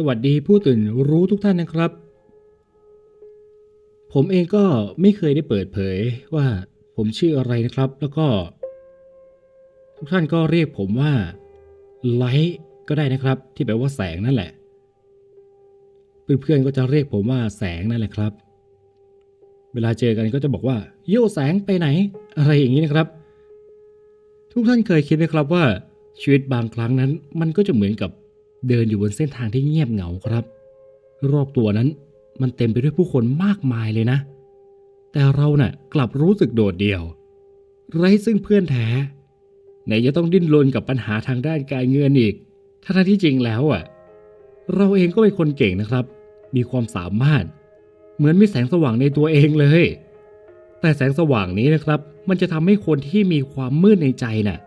สวัสดีผู้ตื่นรู้ทุกท่านนะครับ ผมเองก็ไม่เคยได้เปิดเผยว่าผมชื่ออะไรนะครับ แล้วก็ ทุกท่านก็เรียกผมว่าไลท์ก็ได้นะครับ ที่แปลว่าแสงนั่นแหละ เพื่อนๆก็จะเรียกผมว่าแสงนั่นแหละครับ เวลาเจอกันก็จะบอกว่า โยแสงไปไหน อะไรอย่างนี้นะครับ ทุกท่านเคยคิดไหมครับว่าชีวิตบางครั้งนั้น มันก็จะเหมือนกับ เดินอยู่บนเส้นทางที่เงียบเหงาครับ รอบตัวนั้นมันเต็มไปด้วยผู้คนมากมายเลยนะ แต่เราน่ะกลับรู้สึกโดดเดี่ยว ไร้ซึ่งเพื่อนแท้ไหนจะต้องดิ้นรนกับปัญหาทางด้านการเงินอีกทั้งที่จริงแล้วอะ เราเองก็เป็นคนเก่งนะครับ มีความสามารถ เหมือนมีแสงสว่างในตัวเองเลย แต่แสงสว่างนี้นะครับ มันจะทำให้คนที่มีความมืดในใจน่ะ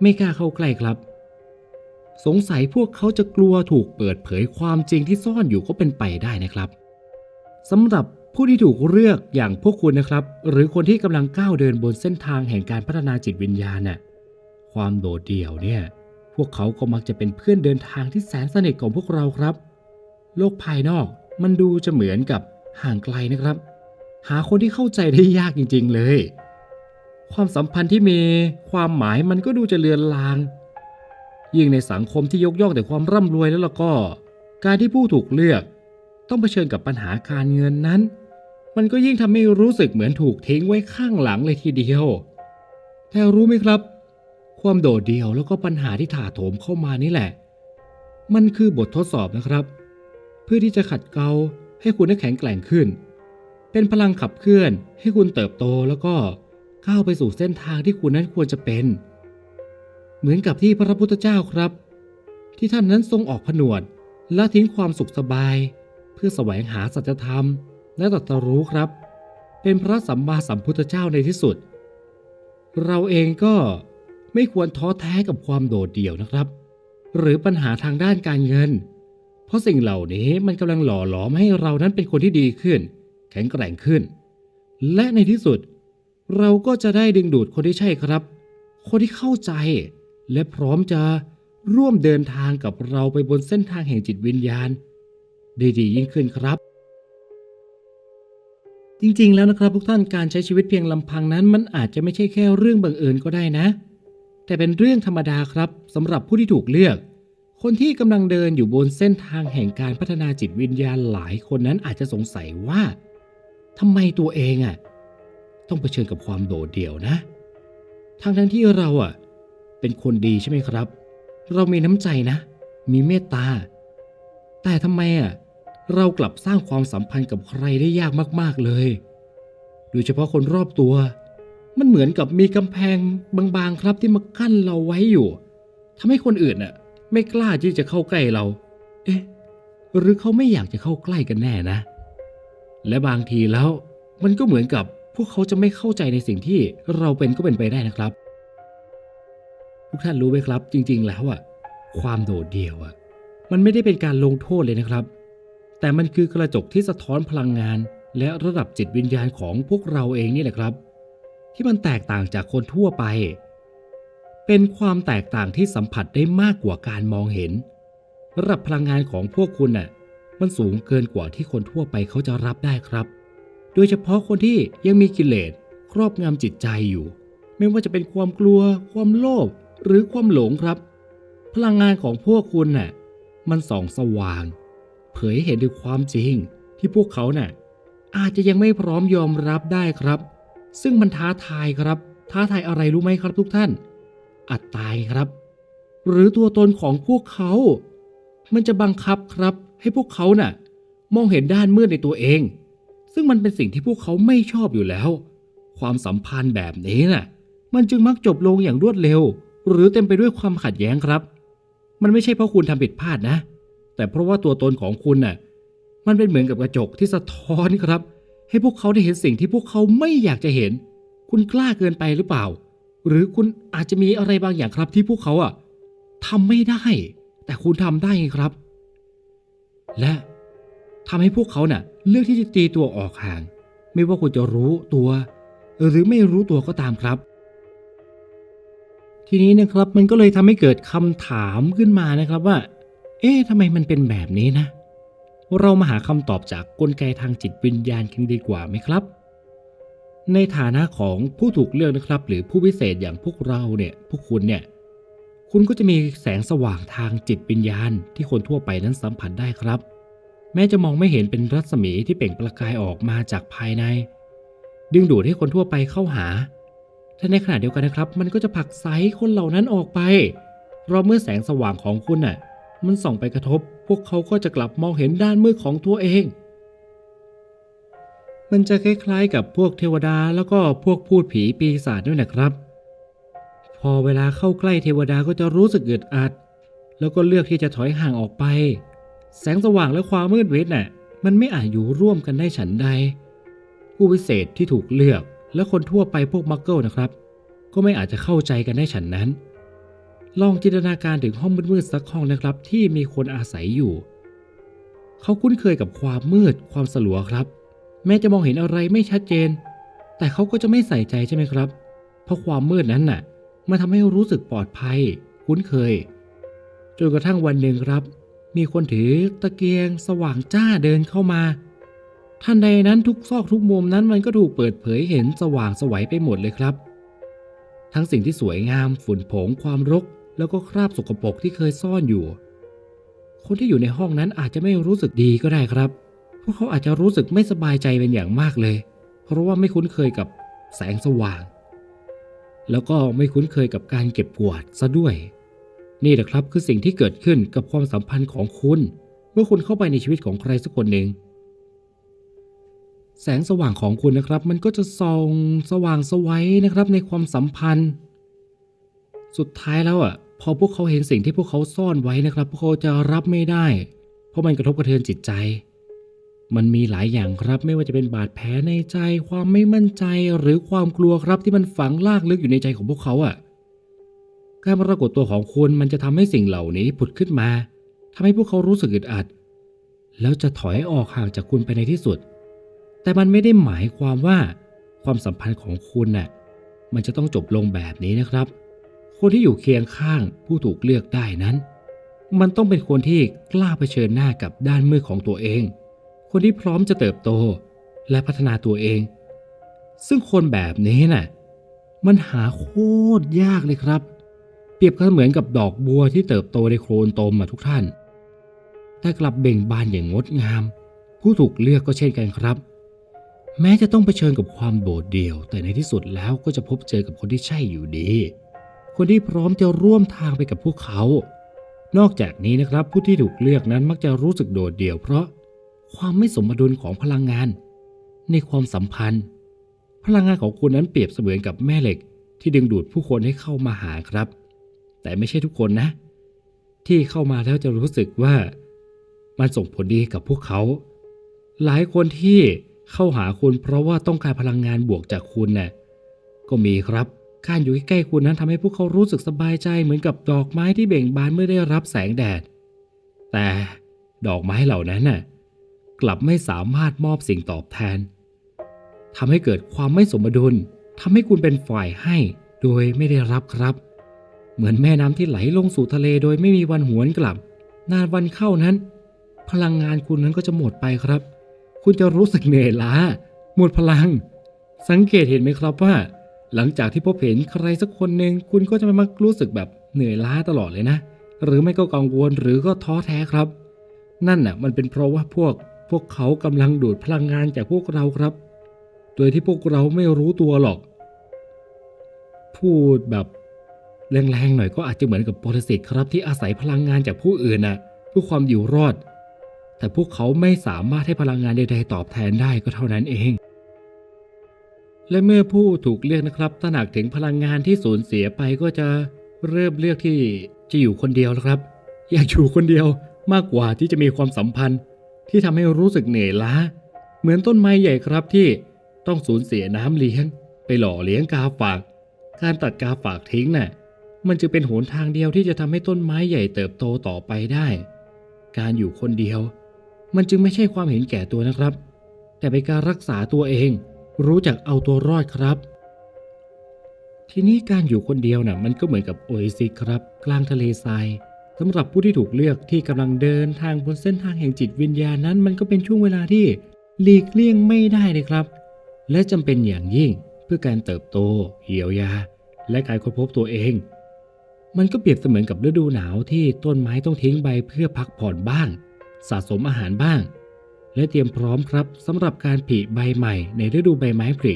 ไม่กล้าเข้าใกล้ครับ สงสัยพวกเขาจะกลัวถูกเปิดเผยความจริงที่ซ่อนอยู่ก็เป็นไปได้นะครับสำหรับผู้ที่ถูกเลือกอย่างพวกคุณนะครับ หรือคนที่กำลังก้าวเดินบนเส้นทางแห่งการพัฒนาจิตวิญญาณน่ะความโดดเดี่ยวเนี่ย พวกเขาก็มักจะเป็นเพื่อนเดินทางที่แสนสนิทของพวกเราครับ โลกภายนอกมันดูจะเหมือนกับห่างไกลนะครับ หาคนที่เข้าใจได้ยากจริง ๆ เลย ความสัมพันธ์ที่มีความหมายมันก็ดูจะเลือนลาง ยิ่งในสังคมที่ยกย่องแต่ความร่ำรวยแล้วล่ะก็ การที่ผู้ถูกเลือก ต้องเผชิญกับปัญหาการเงินนั้น มันก็ยิ่งทำให้รู้สึกเหมือนถูกทิ้งไว้ข้างหลังเลยทีเดียว แต่รู้ไหมครับ ความโดดเดี่ยวแล้วก็ปัญหาที่ถาโถมเข้ามานี่แหละ มันคือบททดสอบนะครับ เพื่อที่จะขัดเกลาให้คุณได้แข็งแกร่งขึ้น เป็นพลังขับเคลื่อนให้คุณเติบโตแล้วก็ก้าวไปสู่เส้นทางที่คุณนั้นควรจะเป็น เหมือนกับที่พระพุทธเจ้าครับ ที่ท่านนั้นทรงออกผนวด และทิ้งความสุขสบาย เพื่อแสวงหาสัจธรรม และตรัสรู้ครับ เป็นพระสัมมาสัมพุทธเจ้าในที่สุด เราเองก็ไม่ควรท้อแท้กับความโดดเดี่ยวนะครับ หรือปัญหาทางด้านการเงิน เพราะสิ่งเหล่านี้มันกำลังหล่อหลอมให้เรานั้นเป็นคนที่ดีขึ้น แข็งแกร่งขึ้น และในที่สุด เราก็จะได้ดึงดูดคนที่ใช่ครับ คนที่เข้าใจ และพร้อมจะร่วมเดินทางกับเราไปบนเส้นทางแห่งจิตวิญญาณ ได้ดียิ่งขึ้นครับ จริงๆ แล้วนะครับทุกท่านการใช้ชีวิตเพียงลำพังนั้น มันอาจจะไม่ใช่แค่เรื่องบังเอิญก็ได้นะ แต่เป็นเรื่องธรรมดาครับสำหรับผู้ที่ถูกเลือก คนที่กำลังเดินอยู่บนเส้นทางแห่งการพัฒนาจิตวิญญาณหลายคนนั้นอาจจะสงสัยว่าทำไมตัวเองอะต้องเผชิญกับความโดดเดี่ยวนะทั้งทั้งที่เราอะ เป็นคนดีใช่ไหมครับ เรามีน้ำใจนะ มีเมตตา แต่ทำไมอะเรากลับสร้างความสัมพันธ์กับใครได้ยากมากๆเลย โดยเฉพาะคนรอบตัว มันเหมือนกับมีกำแพงบางๆครับที่มากั้นเราไว้อยู่ทำให้คนอื่นน่ะ ไม่กล้าที่จะเข้าใกล้เรา เอ๊ะ หรือเขาไม่อยากจะเข้าใกล้กันแน่นะ และบางทีแล้ว มันก็เหมือนกับพวกเขาจะไม่เข้าใจในสิ่งที่เราเป็นก็เป็นไปได้นะครับ ทุกท่านรู้ไหมครับ จริง ๆ แล้วอะความโดดเดี่ยวอะมันไม่ได้เป็นการลงโทษเลยนะครับ แต่มันคือกระจกที่สะท้อนพลังงาน และระดับจิตวิญญาณของพวกเราเองนี่แหละครับ ที่มันแตกต่างจากคนทั่วไป เป็นความแตกต่างที่สัมผัสได้มากกว่าการมองเห็น ระดับพลังงานของพวกคุณน่ะมันสูงเกินกว่าที่คนทั่วไปเขาจะรับได้ครับ โดยเฉพาะคนที่ยังมีกิเลสครอบงำจิตใจอยู่ ไม่ว่าจะเป็นความกลัว ความโลภ หรือความหลงครับ พลังงานของพวกคุณน่ะมันส่องสว่าง เผยให้เห็นถึงความจริงที่พวกเขาน่ะอาจจะยังไม่พร้อมยอมรับได้ครับ ซึ่งมันท้าทายครับ ท้าทายอะไรรู้ไหมครับทุกท่าน อัตตายครับ หรือตัวตนของพวกเขา มันจะบังคับครับ ให้พวกเขาน่ะ มองเห็นด้านมืดในตัวเอง ซึ่งมันเป็นสิ่งที่พวกเขาไม่ชอบอยู่แล้ว ความสัมพันธ์แบบนี้น่ะ มันจึงมักจบลงอย่างรวดเร็ว หรือเต็มไปด้วยความขัดแย้งครับ มันไม่ใช่เพราะคุณทำผิดพลาดนะ แต่เพราะว่าตัวตนของคุณน่ะ มันเป็นเหมือนกับกระจกที่สะท้อนครับ ให้พวกเขาได้เห็นสิ่งที่พวกเขาไม่อยากจะเห็น คุณกล้าเกินไปหรือเปล่า หรือคุณอาจจะมีอะไรบางอย่างครับที่พวกเขาอะทำไม่ได้ แต่คุณทำได้ไงครับ และทำให้พวกเขาเน่ะ เลือกที่จะตีตัวออกห่าง ไม่ว่าคุณจะรู้ตัว หรือไม่รู้ตัวก็ตามครับ ทีนี้นะครับมันก็เลยทำให้เกิดคำถามขึ้นมานะครับว่า เอ๊ะทำไมมันเป็นแบบนี้นะ เรามาหาคำตอบจากกลไกทางจิตวิญญาณกันดีกว่าไหมครับ ในฐานะของผู้ถูกเลือกนะครับ หรือผู้พิเศษอย่างพวกเราเนี่ยพวกคุณเนี่ยคุณก็จะมีแสงสว่างทางจิตวิญญาณ ที่คนทั่วไปนั้นสัมผัสได้ครับ แม้จะมองไม่เห็นเป็นรัศมีที่เปล่งประกายออกมาจากภายใน ดึงดูดให้คนทั่วไปเข้าหา แต่ในขณะเดียวกันนะครับ มันก็จะผลักไสคนเหล่านั้นออกไป เพราะเมื่อแสงสว่างของคุณน่ะ มันส่องไปกระทบ พวกเขาก็จะกลับมองเห็นด้านมืดของตัวเอง มันจะคล้ายๆกับพวกเทวดาแล้วก็พวกพูดผีปีศาจด้วยนะครับ พอเวลาเข้าใกล้เทวดาก็จะรู้สึกอึดอัด แล้วก็เลือกที่จะถอยห่างออกไป แสงสว่างและความมืดเวทน่ะ มันไม่อาจอยู่ร่วมกันได้ฉันใด ผู้วิเศษที่ถูกเลือก และคนทั่วไปพวกมักเกิลนะครับ ก็ไม่อาจจะเข้าใจกันได้ฉันนั้น ลองจินตนาการถึงห้องมืดๆสักห้องนะครับ ที่มีคนอาศัยอยู่ เขาคุ้นเคยกับความมืดความสลัวครับ แม้จะมองเห็นอะไรไม่ชัดเจน แต่เขาก็จะไม่ใส่ใจใช่ไหมครับ เพราะความมืดนั้นน่ะมันทำให้รู้สึกปลอดภัย คุ้นเคยจนกระทั่งวันหนึ่งครับ มีคนถือตะเกียงสว่างจ้าเดินเข้ามา ทันใดนั้นทุกซอกทุกมุมนั้นมันก็ถูกเปิดเผยเห็นสว่างสวัยไปหมดเลยครับ ทั้งสิ่งที่สวยงามฝุ่นผงความรก แล้วก็คราบสกปรกที่เคยซ่อนอยู่ คนที่อยู่ในห้องนั้นอาจจะไม่รู้สึกดีก็ได้ครับ พวกเขาอาจจะรู้สึกไม่สบายใจเป็นอย่างมากเลย เพราะว่าไม่คุ้นเคยกับแสงสว่าง แล้วก็ไม่คุ้นเคยกับการเก็บกวาดซะด้วย นี่แหละครับคือสิ่งที่เกิดขึ้นกับความสัมพันธ์ของคุณ เมื่อคุณเข้าไปในชีวิตของใครสักคนหนึ่ง แสงสว่างของคุณนะครับ มันก็จะส่องสว่างสวัยนะครับในความสัมพันธ์ สุดท้ายแล้วอะพอพวกเขาเห็นสิ่งที่พวกเขาซ่อนไว้นะครับ พวกเขาจะรับไม่ได้ เพราะมันกระทบกระเทือนจิตใจ มันมีหลายอย่างครับ ไม่ว่าจะเป็นบาดแผลในใจ ความไม่มั่นใจหรือความกลัวครับที่มันฝังลากลึกอยู่ในใจของพวกเขาอะการปรากฏตัวของคุณมันจะทำให้สิ่งเหล่านี้ผุดขึ้นมาทำให้พวกเขารู้สึกอึดอัด แล้วจะถอยออกห่างจากคุณไปในที่สุด แต่มันไม่ได้หมายความว่าความสัมพันธ์ของคุณน่ะมันจะต้องจบลงแบบนี้นะครับ คนที่อยู่เคียงข้างผู้ถูกเลือกได้นั้น มันต้องเป็นคนที่กล้าเผชิญหน้ากับด้านมืดของตัวเอง คนที่พร้อมจะเติบโตและพัฒนาตัวเอง ซึ่งคนแบบนี้น่ะมันหาโคตรยากเลยครับ เปรียบกันเหมือนกับดอกบัวที่เติบโตในโคลนตมมาทุกท่าน แต่กลับเบ่งบานอย่างงดงาม ผู้ถูกเลือกก็เช่นกันครับ แม้จะต้องเผชิญกับความโดดเดี่ยว แต่ในที่สุดแล้วก็จะพบเจอกับคนที่ใช่อยู่ดี คนที่พร้อมจะร่วมทางไปกับพวกเขา นอกจากนี้นะครับผู้ที่ถูกเลือกนั้นมักจะรู้สึกโดดเดี่ยว เพราะความไม่สมดุลของพลังงาน ในความสัมพันธ์ พลังงานของคุณนั้นเปรียบเสมือนกับแม่เหล็ก ที่ดึงดูดผู้คนให้เข้ามาหาครับ แต่ไม่ใช่ทุกคนนะ ที่เข้ามาแล้วจะรู้สึกว่า มันส่งผลดีกับพวกเขา หลายคนที่ เข้าหาคุณเพราะว่าต้องการพลังงานบวกจากคุณน่ะก็มีครับ การอยู่ใกล้ๆคุณนั้นทำให้พวกเขารู้สึกสบายใจเหมือนกับดอกไม้ที่เบ่งบานเมื่อได้รับแสงแดด แต่ดอกไม้เหล่านั้นน่ะกลับไม่สามารถมอบสิ่งตอบแทนทำให้เกิดความไม่สมดุลทำให้คุณเป็นฝ่ายให้ โดยไม่ได้รับครับ เหมือนแม่น้ำที่ไหลลงสู่ทะเลโดยไม่มีวันหวนกลับ นานวันเข้านั้น พลังงานคุณนั้นก็จะหมดไปครับ คุณจะรู้สึกเหนื่อยล้า หมดพลัง สังเกตเห็นไหมครับว่า หลังจากที่พบเห็นใครสักคนหนึ่งคุณก็จะมักรู้สึกแบบเหนื่อยล้าตลอดเลยนะ หรือไม่ก็กังวลหรือก็ท้อแท้ครับ นั่นน่ะมันเป็นเพราะว่าพวกพวกเขากำลังดูดพลังงานจากพวกเราครับ โดยที่พวกเราไม่รู้ตัวหรอก พูดแบบแรงๆหน่อยก็อาจจะเหมือนกับปรสิตครับที่อาศัยพลังงานจากผู้อื่นน่ะเพื่อความอยู่รอด แต่พวกเขาไม่สามารถให้พลังงานใดๆตอบแทนได้ก็เท่านั้นเอง และเมื่อผู้ถูกเลือกนะครับตระหนักถึงพลังงานที่สูญเสียไปก็จะเริ่มเลือกที่จะอยู่คนเดียวแล้วครับ อยากอยู่คนเดียวมากกว่าที่จะมีความสัมพันธ์ ที่ทำให้รู้สึกเหนื่อยล้า เหมือนต้นไม้ใหญ่ครับที่ต้องสูญเสียน้ำเลี้ยง ไปหล่อเลี้ยงกาฝาก การตัดกาฝากทิ้งน่ะมันจะเป็นหนทางเดียวที่จะทำให้ต้นไม้ใหญ่เติบโตต่อไปได้ การอยู่คนเดียว มันจึงไม่ใช่ความเห็นแก่ตัวนะครับ แต่เป็นการรักษาตัวเอง รู้จักเอาตัวรอดครับ ทีนี้การอยู่คนเดียวน่ะมันก็เหมือนกับโอเอซิสครับ กลางทะเลทรายสำหรับผู้ที่ถูกเลือกที่กำลังเดินทางบนเส้นทางแห่งจิตวิญญาณนั้น มันก็เป็นช่วงเวลาที่หลีกเลี่ยงไม่ได้เลยครับ และจำเป็นอย่างยิ่งเพื่อการเติบโต เหี่ยวยา และการค้นพบตัวเอง มันก็เปรียบเสมือนกับฤดูหนาวที่ต้นไม้ต้องทิ้งใบเพื่อพักผ่อนบ้าง สะสมอาหารบ้าง และเตรียมพร้อมครับสำหรับการผลิใบใหม่ในฤดูใบไม้ผลิ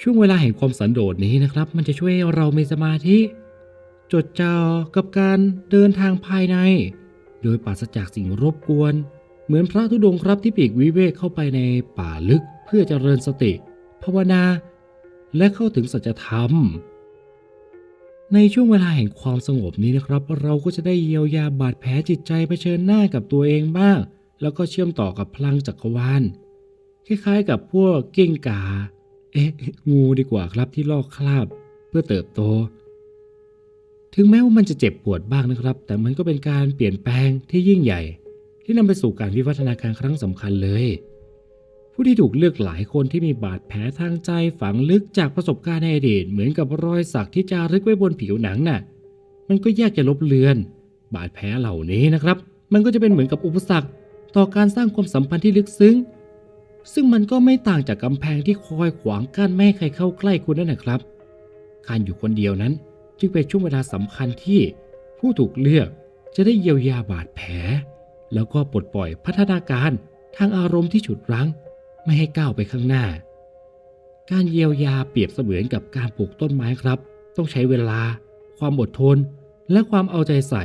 ช่วงเวลาแห่งความสันโดษนี้นะครับ มันจะช่วยเรามีสมาธิ จดจ่อกับการเดินทางภายใน โดยปราศจากสิ่งรบกวน เหมือนพระธุดงค์ครับที่ปีกวิเวกเข้าไปในป่าลึกเพื่อเจริญสติ ภาวนา และเข้าถึงสัจธรรม ในช่วงเวลาแห่งความสงบนี้นะครับ เราก็จะได้เยียวยาบาดแผลจิตใจเผชิญหน้ากับตัวเองบ้าง แล้วก็เชื่อมต่อกับพลังจักรวาลคล้ายๆ กับพวกกิ้งกาเอ๊ะงูดีกว่าครับที่ลอกคราบ เพื่อเติบโต ถึงแม้ว่ามันจะเจ็บปวดบ้างนะครับ แต่มันก็เป็นการเปลี่ยนแปลงที่ยิ่งใหญ่ ที่นำไปสู่การวิวัฒนาการครั้งสำคัญเลย ผู้ที่ถูกเลือกหลายคนที่มีบาดแผลทางใจฝังลึกจากประสบการณ์ในอดีตเหมือนกับรอยสักที่จารึกไว้บนผิวหนังน่ะ มันก็ยากจะลบเลือน บาดแผลเหล่านี้นะครับ มันก็จะเป็นเหมือนกับอุปสรรค ต่อการสร้างความสัมพันธ์ที่ลึกซึ้ง ซึ่งมันก็ไม่ต่างจากกำแพงที่คอยขวางกั้นไม่ให้ใครเข้าใกล้คุณนั่นแหละครับ การอยู่คนเดียวนั้น จึงเป็นช่วงเวลาสำคัญที่ ผู้ถูกเลือกจะได้เยียวยาบาดแผล แล้วก็ปลดปล่อยพัฒนาการทางอารมณ์ที่ฉุดรั้ง ไม่ให้ก้าวไปข้างหน้า การเยียวยาเปรียบเสมือนกับการปลูกต้นไม้ครับ ต้องใช้เวลา ความอดทน และความเอาใจใส่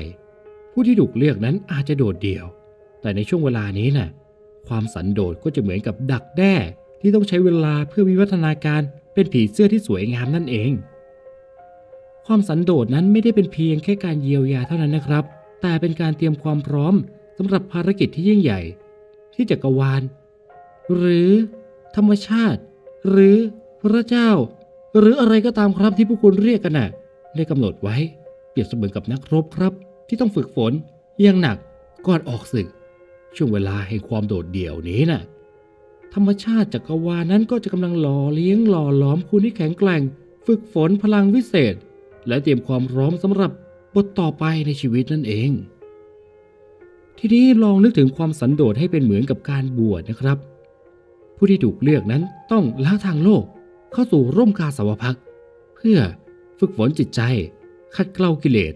ผู้ที่ถูกเลือกนั้นอาจจะโดดเดี่ยว แต่ในช่วงเวลานี้น่ะความสันโดษก็จะเหมือนกับดักแด้ที่ต้องใช้เวลาเพื่อวิวัฒนาการเป็นผีเสื้อที่สวยงามนั่นเอง ความสันโดษนั้นไม่ได้เป็นเพียงแค่การเยียวยาเท่านั้นนะครับ แต่เป็นการเตรียมความพร้อมสำหรับภารกิจที่ยิ่งใหญ่ ที่จักรวาล หรือธรรมชาติ หรือพระเจ้า หรืออะไรก็ตามครับที่พวกคุณเรียกกันน่ะได้กำหนดไว้ เปรียบเสมือนกับนักรบครับ ที่ต้องฝึกฝนอย่างหนักก่อนออกศึก ช่วงเวลาแห่งความโดดเดี่ยวนี้น่ะธรรมชาติจักรวาลนั้นก็จะกำลังหล่อเลี้ยงหล่อหลอมคุณให้แข็งแกร่ง ฝึกฝนพลังวิเศษ และเตรียมความพร้อมสำหรับบทต่อไปในชีวิตนั่นเอง ทีนี้ลองนึกถึงความสันโดษให้เป็นเหมือนกับการบวชนะครับ ผู้ที่ถูกเลือกนั้นต้องละทางโลกเข้าสู่ร่มกาสาวพักเพื่อฝึกฝนจิตใจ ขัดเกลากิเลส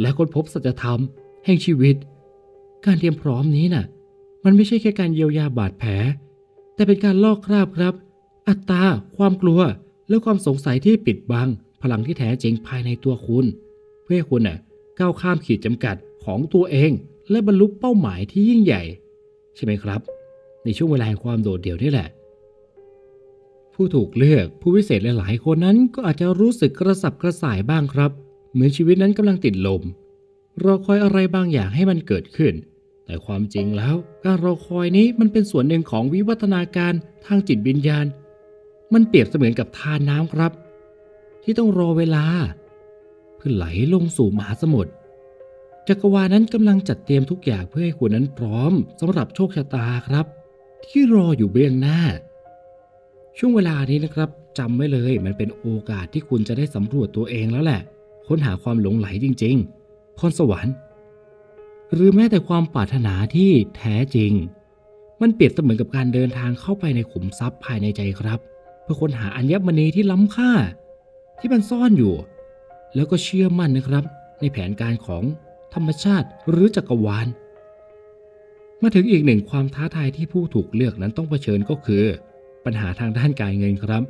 และค้นพบสัจธรรมแห่งชีวิต การเตรียมพร้อมนี้น่ะ มันไม่ใช่แค่การเยียวยาบาดแผล แต่เป็นการลอกคราบครับ อัตตา ความกลัว และความสงสัยที่ปิดบัง พลังที่แท้จริงภายในตัวคุณ เพื่อให้คุณน่ะก้าวข้ามขีดจำกัดของตัวเอง และบรรลุเป้าหมายที่ยิ่งใหญ่ ใช่ไหมครับ ในช่วงเวลาแห่งความโดดเดี่ยวนี่แหละ ผู้ถูกเลือกผู้วิเศษหลายๆคนนั้นก็อาจจะรู้สึกกระสับกระส่ายบ้างครับ เหมือนชีวิตนั้นกำลังติดลมรอคอยอะไรบางอย่างให้มันเกิดขึ้น แต่ความจริงแล้วการรอคอยนี้มันเป็นส่วนหนึ่งของวิวัฒนาการทางจิตวิญญาณ มันเปรียบเสมือนกับทานน้ำครับ ที่ต้องรอเวลา เพื่อไหลลงสู่มหาสมุทรจักรวาลนั้นกำลังจัดเตรียมทุกอย่างเพื่อให้คุณนั้นพร้อมสำหรับโชคชะตาครับ ที่รออยู่เบื้องหน้า ช่วงเวลานี้นะครับจำไว้เลยมันเป็นโอกาสที่คุณจะได้สำรวจตัวเองแล้วแหละ ค้นหาความหลงไหลจริงๆพรสวรรค์ หรือแม้แต่ความปรารถนาที่แท้จริง มันเปรียบเสมือนกับการเดินทางเข้าไปในขุมทรัพย์ภายในใจครับ เพื่อค้นหาอัญมณีที่ล้ำค่า ที่มันซ่อนอยู่ แล้วก็เชื่อมั่นนะครับ ในแผนการของธรรมชาติหรือจักรวาล มาถึงอีกหนึ่งความท้าทายที่ผู้ถูกเลือกนั้นต้องเผชิญก็คือ ปัญหาทางด้านการเงินครับ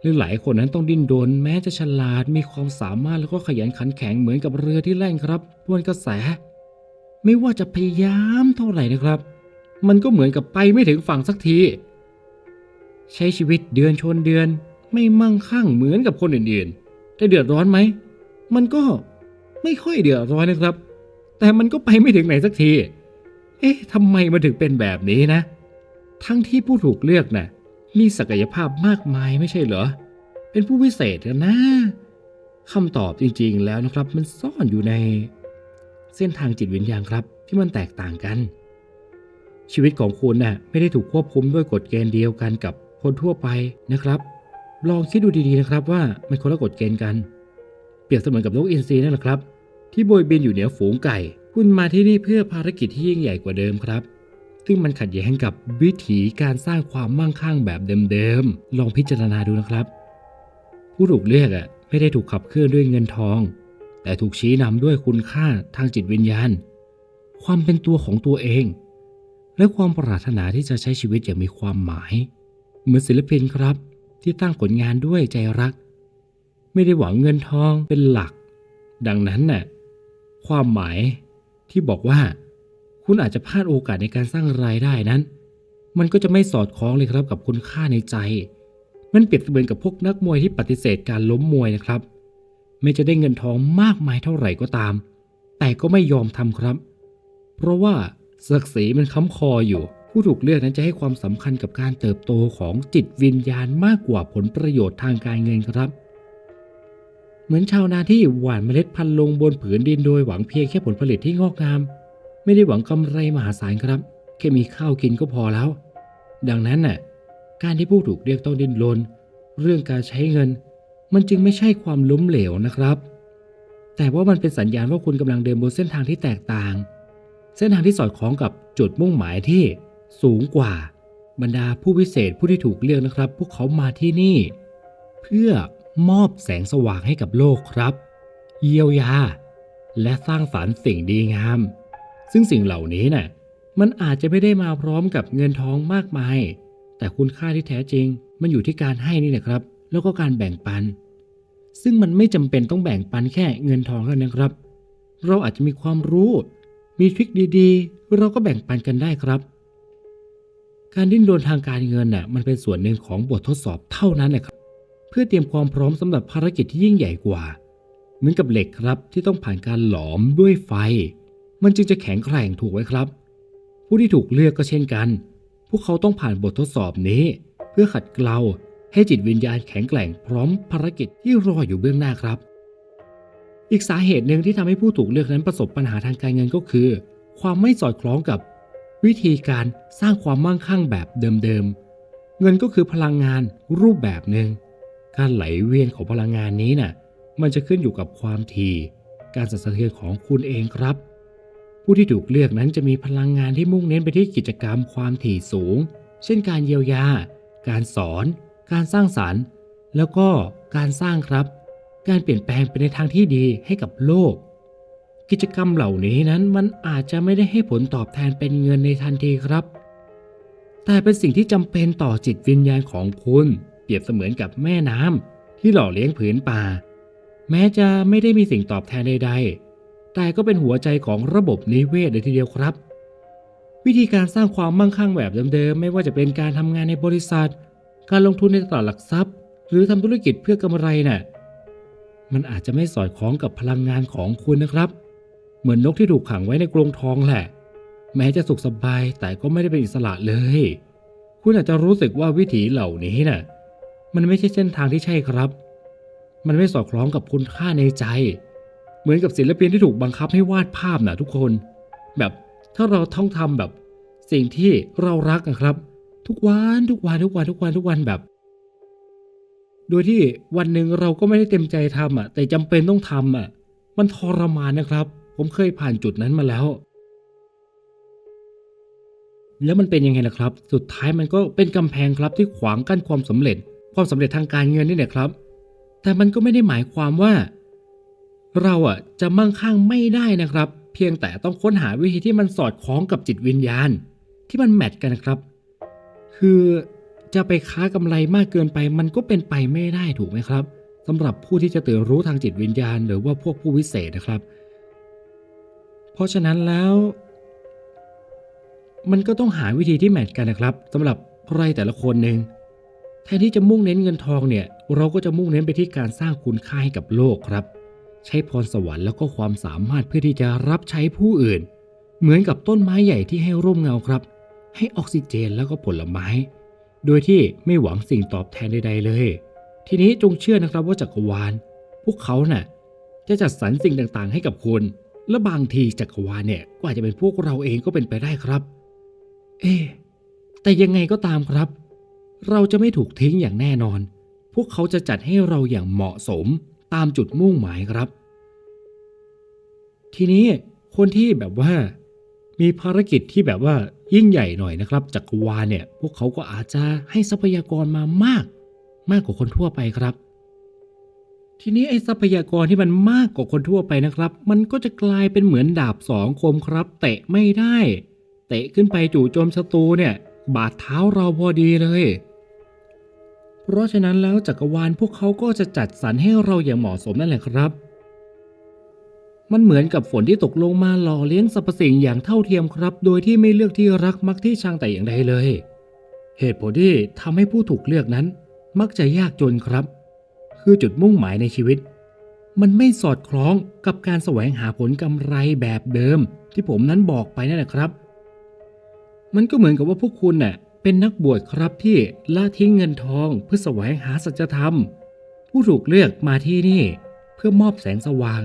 หรือหลายคนนั้นต้องดิ้นรนแม้จะฉลาดมีความสามารถแล้วก็ขยันขันแข็งเหมือนกับเรือที่แล่นครับทวนกระแส ไม่ว่าจะพยายามเท่าไหร่นะครับ มันก็เหมือนกับไปไม่ถึงฝั่งสักที ใช้ชีวิตเดือนชนเดือน ไม่มั่งคั่งเหมือนกับคนอื่นๆแต่เดือดร้อนไหมมันก็ไม่ค่อยเดือดร้อนนะครับ แต่มันก็ไปไม่ถึงไหนสักที เอ๊ะทำไมมันถึงเป็นแบบนี้นะ ทั้งที่ผู้ถูกเลือกน่ะมีศักยภาพมากมายไม่ใช่เหรอ เป็นผู้วิเศษกันนะคำตอบจริงๆแล้วนะครับ มันซ่อนอยู่ใน เส้นทางจิตวิญญาณครับที่มันแตกต่างกัน ชีวิตของคุณน่ะไม่ได้ถูกควบคุมด้วยกฎเกณฑ์เดียวกันกับคนทั่วไปนะครับ ลองคิดดูดีๆนะครับว่ามันคนละกฎเกณฑ์กัน เปรียบเสมือนกับนกอินทรีนั่นแหละครับ ที่โบยบินอยู่เหนือฝูงไก่ คุณมาที่นี่เพื่อภารกิจที่ยิ่งใหญ่กว่าเดิมครับ ซึ่งมันขัดแย้งกับวิถีการสร้างความมั่งคั่งแบบเดิมๆ ลองพิจารณาดูนะครับ ผู้ถูกเลือกอะไม่ได้ถูกขับเคลื่อนด้วยเงินทอง แต่ถูกชี้นำด้วยคุณค่าทางจิตวิญญาณ ความเป็นตัวของตัวเอง และความปรารถนาที่จะใช้ชีวิตอย่างมีความหมาย เหมือนศิลปินครับ ที่ตั้งผลงานด้วยใจรัก ไม่ได้หวังเงินทองเป็นหลัก ดังนั้นน่ะความหมาย ที่บอกว่า คุณอาจจะพลาดโอกาสในการสร้างรายได้นั้น มันก็จะไม่สอดคล้องเลยครับกับคุณค่าในใจ มันเปรียบเสมือนกับพวกนักมวยที่ปฏิเสธการล้มมวยนะครับ ไม่จะได้เงินทองมากมายเท่าไหร่ก็ตาม แต่ก็ไม่ยอมทำครับ เพราะว่าศักดิ์ศรีมันค้ำคออยู่ ผู้ถูกเลือกนั้นจะให้ความสำคัญกับการเติบโตของจิตวิญญาณมากกว่าผลประโยชน์ทางการเงินครับ มือนชาวนาที่หว่านเมล็ดพันธุ์ลงบนผืนดินโดยหวังเพียงแค่ผลผลิตที่งอกงาม ไม่ได้หวังกำไรมหาศาลครับ แค่มีข้าวกินก็พอแล้ว ดังนั้นน่ะการที่ผู้ถูกเรียกต้องดิ้นรนเรื่องการใช้เงิน มันจึงไม่ใช่ความล้มเหลวนะครับ แต่ว่ามันเป็นสัญญาณว่าคุณกำลังเดินบนเส้นทางที่แตกต่าง เส้นทางที่สอดคล้องกับจุดมุ่งหมายที่สูงกว่า บรรดาผู้พิเศษผู้ที่ถูกเลือกนะครับ พวกเขามาที่นี่ เพื่อ มอบแสงสว่างให้กับโลกครับ เยียวยา และสร้างสรรค์สิ่งดีงาม ซึ่งสิ่งเหล่านี้น่ะมันอาจจะไม่ได้มาพร้อมกับเงินทองมากมาย แต่คุณค่าที่แท้จริง มันอยู่ที่การให้นี่แหละครับ แล้วก็การแบ่งปัน ซึ่งมันไม่จำเป็นต้องแบ่งปันแค่เงินทองเท่านั้นครับ เราอาจจะมีความรู้ มีทริคดีๆ เราก็แบ่งปันกันได้ครับ การดิ้นรนทางการเงินน่ะมันเป็นส่วนหนึ่งของบททดสอบเท่านั้นแหละครับ เพื่อเตรียมความพร้อมสำหรับภารกิจที่ยิ่งใหญ่กว่า เหมือนกับเหล็กครับที่ต้องผ่านการหลอมด้วยไฟ มันจึงจะแข็งแกร่งถูกไว้ครับ ผู้ที่ถูกเลือกก็เช่นกัน พวกเขาต้องผ่านบททดสอบนี้ เพื่อขัดเกลาให้จิตวิญญาณแข็งแกร่งพร้อมภารกิจที่รออยู่เบื้องหน้าครับ อีกสาเหตุหนึ่งที่ทำให้ผู้ถูกเลือกนั้นประสบปัญหาทางการเงินก็คือ ความไม่สอดคล้องกับ วิธีการสร้างความมั่งคั่งแบบเดิมๆ เงินก็คือพลังงานรูปแบบหนึ่ง การไหลเวียนของพลังงานนี้น่ะมันจะขึ้นอยู่กับความถี่การสั่นสะเทือนของคุณเองครับ ผู้ที่ถูกเลือกนั้นจะมีพลังงานที่มุ่งเน้นไปที่กิจกรรมความถี่สูง เช่นการเยียวยา การสอน การสร้างสารรค์ แล้วก็การสร้างครับ การเปลี่ยนแปลงไปในทางที่ดีให้กับโลก กิจกรรมเหล่านี้นั้นมันอาจจะไม่ได้ให้ผลตอบแทนเป็นเงินในทันทีครับ แต่เป็นสิ่งที่จำเป็นต่อจิตวิญญาณของคุณ เปรียบเสมือนกับแม่น้ำที่หล่อเลี้ยงผืนป่า แม้จะไม่ได้มีสิ่งตอบแทนใดๆ แต่ก็เป็นหัวใจของระบบนิเวศเลยทีเดียวครับ วิธีการสร้างความมั่งคั่งแบบเดิมๆ ไม่ว่าจะเป็นการทำงานในบริษัท การลงทุนในตลาดหลักทรัพย์ หรือทำธุรกิจเพื่อกำไรน่ะมันอาจจะไม่สอดคล้องกับพลังงานของคุณนะครับ เหมือนนกที่ถูกขังไว้ในกรงทองแหละ แม้จะสุขสบายแต่ก็ไม่ได้เป็นอิสระเลย คุณอาจจะรู้สึกว่าวิถีเหล่านี้น่ะ มันไม่ใช่เส้นทางที่ใช่ครับ มันไม่สอดคล้องกับคุณค่าในใจ เหมือนกับศิลปินที่ถูกบังคับให้วาดภาพนะทุกคน แบบถ้าเราท่องทำแบบ สิ่งที่เรารักนะครับ ทุกวันทุกวันทุกวันทุกวันทุกวันแบบ โดยที่วันหนึ่งเราก็ไม่ได้เต็มใจทำอะ แต่จำเป็นต้องทำอะ มันทรมานนะครับ ผมเคยผ่านจุดนั้นมาแล้วแล้วมันเป็นยังไงล่ะครับ สุดท้ายมันก็เป็นกำแพงครับที่ขวางกั้นความสำเร็จ ความสำเร็จทางการเงินนี่แหละครับ แต่มันก็ไม่ได้หมายความว่า เราอะจะมั่งคั่งไม่ได้นะครับ เพียงแต่ต้องค้นหาวิธีที่มันสอดคล้องกับจิตวิญญาณ ที่มันแมทกันนะครับ คือจะไปค้ากำไรมากเกินไป มันก็เป็นไปไม่ได้ถูกไหมครับสำหรับผู้ที่จะตื่นรู้ทางจิตวิญญาณ หรือว่าพวกผู้วิเศษนะครับ เพราะฉะนั้นแล้ว มันก็ต้องหาวิธีที่แมทกันนะครับสำหรับใครแต่ละคนหนึ่ง แทนที่จะมุ่งเน้นเงินทองเนี่ย เราก็จะมุ่งเน้นไปที่การสร้างคุณค่าให้กับโลกครับ ใช้พรสวรรค์แล้วก็ความสามารถเพื่อที่จะรับใช้ผู้อื่น เหมือนกับต้นไม้ใหญ่ที่ให้ร่มเงาครับ ให้ออกซิเจนแล้วก็ผลไม้ โดยที่ไม่หวังสิ่งตอบแทนใด ๆ เลย ทีนี้จงเชื่อนะครับว่าจักรวาล พวกเขาน่ะจะจัดสรรสิ่งต่างๆ ให้กับคุณและบางทีจักรวาลเนี่ยก็อาจจะเป็นพวกเราเองก็เป็นไปได้ครับ เอ๊แต่ยังไงก็ตามครับ เราจะไม่ถูกทิ้งอย่างแน่นอน พวกเขาจะจัดให้เราอย่างเหมาะสมตามจุดมุ่งหมายครับ ทีนี้คนที่แบบว่า มีภารกิจที่แบบว่ายิ่งใหญ่หน่อยนะครับจักรวาลเนี่ย พวกเขาก็อาจจะให้ทรัพยากรมามาก มากกว่าคนทั่วไปครับ ทีนี้ไอ้ทรัพยากรที่มันมากกว่าคนทั่วไปนะครับ มันก็จะกลายเป็นเหมือนดาบสองคมครับ เตะไม่ได้ เตะขึ้นไปจู่โจมศัตรูเนี่ย บาดเท้าเราพอดีเลย เพราะฉะนั้นแล้วจักรวาลพวกเขาก็จะจัดสรรให้เราอย่างเหมาะสมนั่นแหละครับ มันเหมือนกับฝนที่ตกลงมาหล่อเลี้ยงสรรพสิ่งอย่างเท่าเทียมครับ โดยที่ไม่เลือกที่รักมักที่ชังแต่อย่างใดเลย เหตุผลที่ทำให้ผู้ถูกเลือกนั้น มักจะยากจนครับ คือจุดมุ่งหมายในชีวิต มันไม่สอดคล้องกับการแสวงหาผลกำไรแบบเดิม ที่ผมนั้นบอกไปนั่นแหละครับ มันก็เหมือนกับว่าพวกคุณน่ะ เป็นนักบวชครับที่ละทิ้งเงินทองเพื่อแสวงหาสัจธรรม ผู้ถูกเลือกมาที่นี่เพื่อมอบแสงสว่าง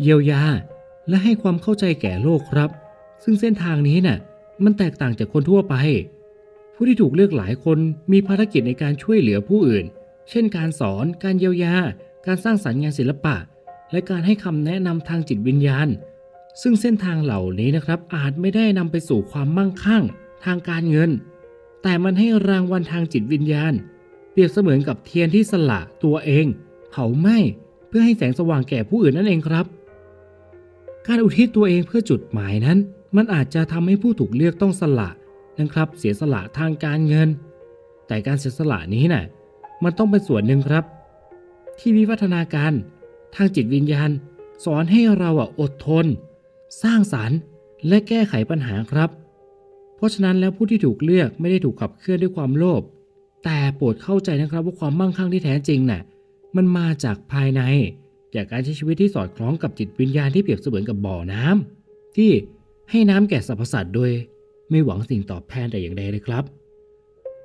เยียวยา และให้ความเข้าใจแก่โลกครับ ซึ่งเส้นทางนี้น่ะ มันแตกต่างจากคนทั่วไป ผู้ที่ถูกเลือกหลายคนมีภารกิจในการช่วยเหลือผู้อื่น เช่น การสอน การเยียวยา การสร้างสรรค์งานศิลปะ และการให้คำแนะนำทางจิตวิญญาณ ซึ่งเส้นทางเหล่านี้นะครับอาจไม่ได้นำไปสู่ความมั่งคั่ง ทางการเงิน แต่มันให้รางวัลทางจิตวิญญาณ เปรียบเสมือนกับเทียนที่สละตัวเอง เผาไหม้เพื่อให้แสงสว่างแก่ผู้อื่นนั่นเองครับ การอุทิศตัวเองเพื่อจุดหมายนั้น มันอาจจะทำให้ผู้ถูกเลือกต้องสละนะครับ เสียสละทางการเงิน แต่การเสียสละนี้น่ะมันต้องเป็นส่วนหนึ่งครับ ที่วิวัฒนาการ ทางจิตวิญญาณ สอนให้เราอะอดทน สร้างสารรค์และแก้ไขปัญหาครับ เพราะฉะนั้นแล้วผู้ที่ถูกเลือกไม่ได้ถูกขับเคลื่อนด้วยความโลภ แต่โปรดเข้าใจนะครับว่าความมั่งคั่งที่แท้จริงน่ะมันมาจากภายใน จากการใช้ชีวิตที่สอดคล้องกับจิตวิญญาณที่เปรียบเสมือนกับบ่อน้ำที่ให้น้ำแก่สรรพสัตว์โดย ไม่หวังสิ่งตอบแทนแต่อย่างใดเลยครับ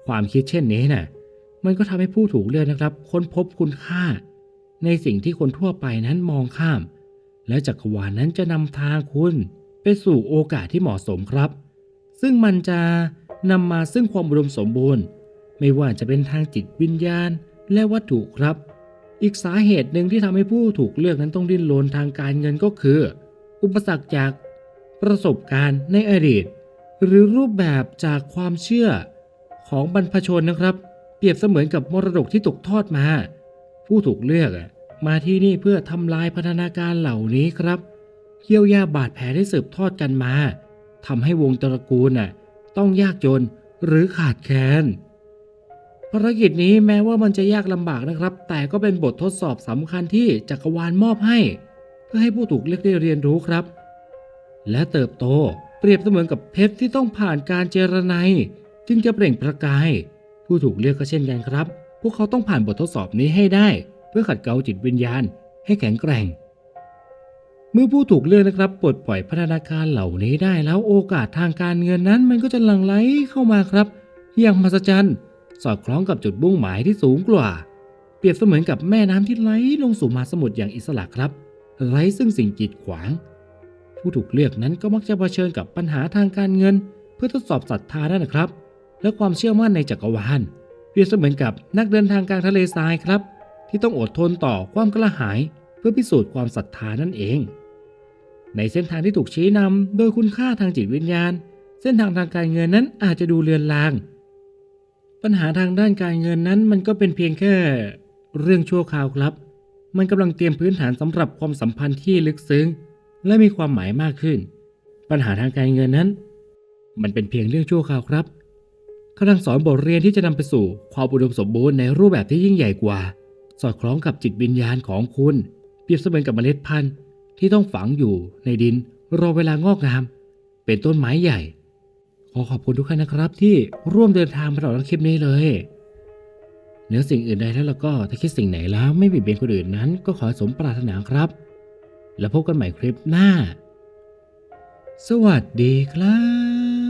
ความคิดเช่นนี้น่ะมันก็ทำให้ผู้ถูกเลือกนะครับ ค้นพบคุณค่า ในสิ่งที่คนทั่วไปนั้นมองข้าม และจักรวาลนั้นจะนำทางคุณไปสู่โอกาสที่เหมาะสมครับ ซึ่งมันจะนำมาซึ่งความอุดมสมบูรณ์ ไม่ว่าจะเป็นทางจิตวิญญาณและวัตถุครับ อีกสาเหตุหนึ่งที่ทำให้ผู้ถูกเลือกนั้นต้องดิ้นรนทางการเงินก็คือ อุปสรรคจากประสบการณ์ในอดีต หรือรูปแบบจากความเชื่อของบรรพชนนะครับ เปรียบเสมือนกับมรดกที่ตกทอดมา ผู้ถูกเลือกมาที่นี่เพื่อทำลายพัฒนาการเหล่านี้ครับเยียวยาบาดแผลที่สืบทอดกันมา ทำให้วงตระกูลน่ะต้องยากจนหรือขาดแคลนภารกิจนี้แม้ว่ามันจะยากลำบากนะครับ แต่ก็เป็นบททดสอบสำคัญที่จักรวาลมอบให้ เพื่อให้ผู้ถูกเลือกได้เรียนรู้ครับ และเติบโตเปรียบเสมือนกับเพชรที่ต้องผ่านการเจรไนจึงจะเปล่งประกาย ผู้ถูกเลือกก็เช่นกันครับ พวกเขาต้องผ่านบททดสอบนี้ให้ได้ เพื่อขัดเกลาจิตวิญญาณให้แข็งแกร่ง เมื่อผู้ถูกเลือกนะครับปลดปล่อยพัฒนาการเหล่านี้ได้แล้วโอกาสทางการเงินนั้นมันก็จะหลั่งไหลเข้ามาครับ อย่างมหัศจรรย์ สอดคล้องกับจุดมุ่งหมายที่สูงกว่า เปรียบเสมือนกับแม่น้ำที่ไหลลงสู่มหาสมุทรอย่างอิสระครับ ไร้ซึ่งสิ่งกีดขวาง ผู้ถูกเลือกนั้นก็มักจะเผชิญกับปัญหาทางการเงิน เพื่อทดสอบศรัทธานั่นนะครับ และความเชื่อมั่นในจักรวาลเปรียบเสมือนกับนักเดินทางกลางทะเลทรายครับ ที่ต้องอดทนต่อความกระหาย เพื่อพิสูจน์ความศรัทธานั่นเอง ในเส้นทางที่ถูกชี้นำโดยคุณค่าทางจิตวิญญาณ เส้นทางทางการเงินนั้นอาจจะดูเลือนลาง ปัญหาทางด้านการเงินนั้นมันก็เป็นเพียงแค่เรื่องชั่วคราวครับ มันกำลังเตรียมพื้นฐานสำหรับความสัมพันธ์ที่ลึกซึ้ง และมีความหมายมากขึ้น ปัญหาทางการเงินนั้น มันเป็นเพียงเรื่องชั่วคราวครับกำลังสอนบทเรียนที่จะนำไปสู่ความอุดมสมบูรณ์ในรูปแบบที่ยิ่งใหญ่กว่า สอดคล้องกับจิตวิญญาณของคุณ เปรียบเสมือนกับเมล็ดพันธุ์ ที่ต้องฝังอยู่ในดินรอเวลางอกงาม เป็นต้นไม้ใหญ่ ขอขอบคุณทุกท่านนะครับ ที่ร่วมเดินทางมาตลอดคลิปนี้เลยเหนือสิ่งอื่นใดแล้วเราก็ถ้าคิดสิ่งไหนแล้วไม่บิดเบียนคนอื่นนั้น ก็ขอสมปรารถนาครับ แล้วพบกันใหม่คลิปหน้า สวัสดีครับ